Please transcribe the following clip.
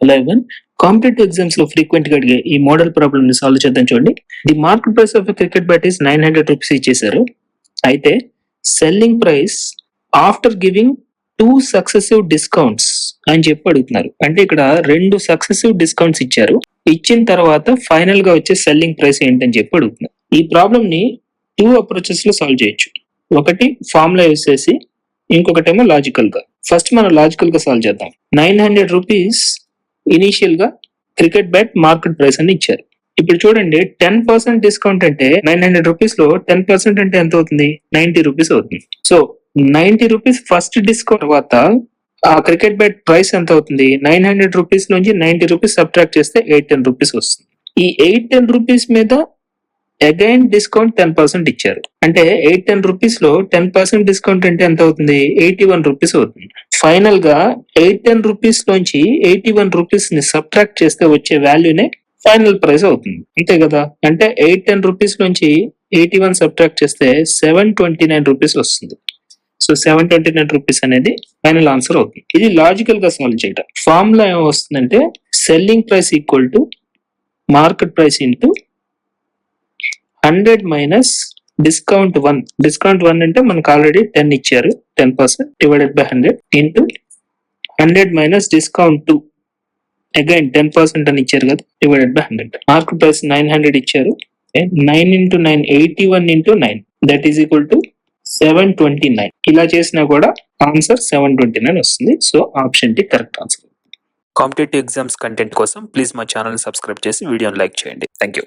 Hello one competitive ఎగ్జామ్స్లో ఫ్రీక్వెంట్గా అడిగే ఈ మోడల్ ప్రాబ్లమ్ని సాల్వ్ చేద్దాం చూడండి. The market price of cricket bat is nine hundred rupees ఇచ్చేసారు అయితే selling price after giving two successive discounts అని చెప్పి అడుగుతున్నారు. అంటే ఇక్కడ రెండు సక్సెసివ్ డిస్కౌంట్స్ ఇచ్చారు. ఇచ్చిన తర్వాత ఫైనల్గా వచ్చే సెల్లింగ్ ప్రైస్ ఏంటని చెప్పి అడుగుతున్నారు. ఈ ప్రాబ్లమ్ని టూ అప్రోచెస్లో సాల్వ్ చేయొచ్చు. ఒకటి ఫార్ములా యూస్ చేసి ఇంకొకటేమో లాజికల్గా ఫస్ట్ మనం లాజికల్గా సాల్వ్ చేద్దాం. నైన్ హండ్రెడ్ రూపీస్ ఇనీషియల్గా క్రికెట్ బ్యాట్ మార్కెట్ ప్రైస్ అని ఇచ్చారు. ఇప్పుడు చూడండి టెన్ పర్సెంట్ డిస్కౌంట్ అంటే నైన్ హండ్రెడ్ రూపీస్లో టెన్ పర్సెంట్ అంటే ఎంత అవుతుంది? నైన్టీ రూపీస్ అవుతుంది. So ninety rupees first discount తర్వాత ఆ క్రికెట్ బ్యాట్ ప్రైస్ ఎంత అవుతుంది? నైన్ హండ్రెడ్ రూపీస్ నుంచి నైన్టీ రూపీస్ సబ్ట్రాక్ట్ చేస్తే ఎయిట్ టెన్ రూపీస్ వస్తుంది. ఈ ఎయిట్ టెన్ రూపీస్ మీద అగైన్ డిస్కౌంట్ టెన్ పర్సెంట్ ఇచ్చారు. అంటే ఎయిట్ టెన్ రూపీస్లో టెన్ పర్సెంట్ డిస్కౌంట్ అంటే ఎంత అవుతుంది? ఎయిటీ వన్ రూపీస్ అవుతుంది. ఫైనల్గా ఎయిట్ టెన్ రూపీస్ నుంచి ఎయిటీ వన్ రూపీస్ని సబ్ట్రాక్ట్ చేస్తే వచ్చే వాల్యూనే ఫైనల్ ప్రైస్ అవుతుంది. అంతే కదా? అంటే ఎయిట్ టెన్ రూపీస్ నుంచి ఎయిటీ వన్ సబ్ట్రాక్ట్ చేస్తే సెవెన్ ట్వంటీ నైన్ రూపీస్ వస్తుంది. So seven twenty nine rupees అనేది ఫైనల్ ఆన్సర్ అవుతుంది. ఇది లాజికల్గా సాల్వ్ చేయటం. ఫార్ములా ఏం వస్తుందంటే selling price equal to market price into hundred minus discount one discount one అంటే మనకు ఆల్రెడీ టెన్ ఇచ్చారు. Ten percent divided by hundred into hundred minus discount two again ten percent అని ఇచ్చారు కదా divided by hundred mark price nine hundred ఇచ్చారు. Nine into nine eighty one into nine that is equal to seven twenty nine ఇలా చేసినా కూడా answer seven twenty nine వస్తుంది. So option D correct answer competitive exams content కోసం please మా channel subscribe చేసి వీడియోని like చేయండి. Thank you